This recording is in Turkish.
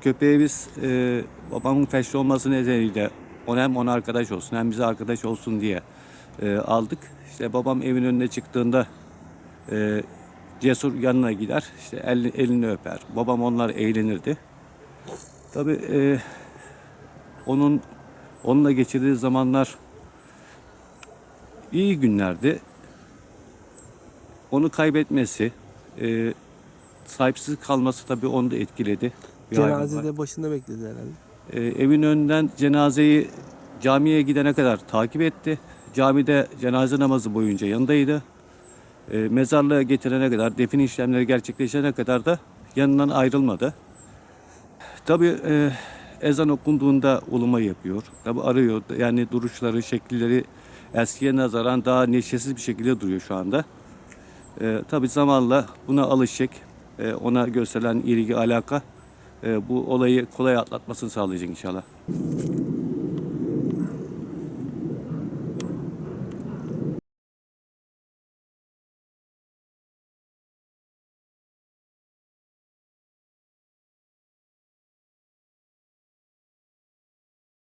köpeği biz e, babamın feşli olması nedeniyle ona hem ona arkadaş olsun hem bize arkadaş olsun diye e, aldık. İşte babam evin önüne çıktığında e, Cesur yanına gider, işte elini, elini öper. Babam onlar eğlenirdi. Tabii e, onun onunla geçirdiği zamanlar iyi günlerdi. Onu kaybetmesi, e, sahipsiz kalması tabii onu da etkiledi. Bir. Cenazede başında bekledi herhalde. E, evin önünden cenazeyi camiye gidene kadar takip etti. Camide cenaze namazı boyunca yanındaydı. E, mezarlığa getirene kadar, defin işlemleri gerçekleşene kadar da yanından ayrılmadı. Tabii e, ezan okunduğunda uluma yapıyor. Tabii arıyor. Yani duruşları, şekilleri eskiye nazaran daha neşesiz bir şekilde duruyor şu anda. E, tabii zamanla buna alışacak. E, ona gösterilen ilgi, alaka bu olayı kolay atlatmasını sağlayacak inşallah.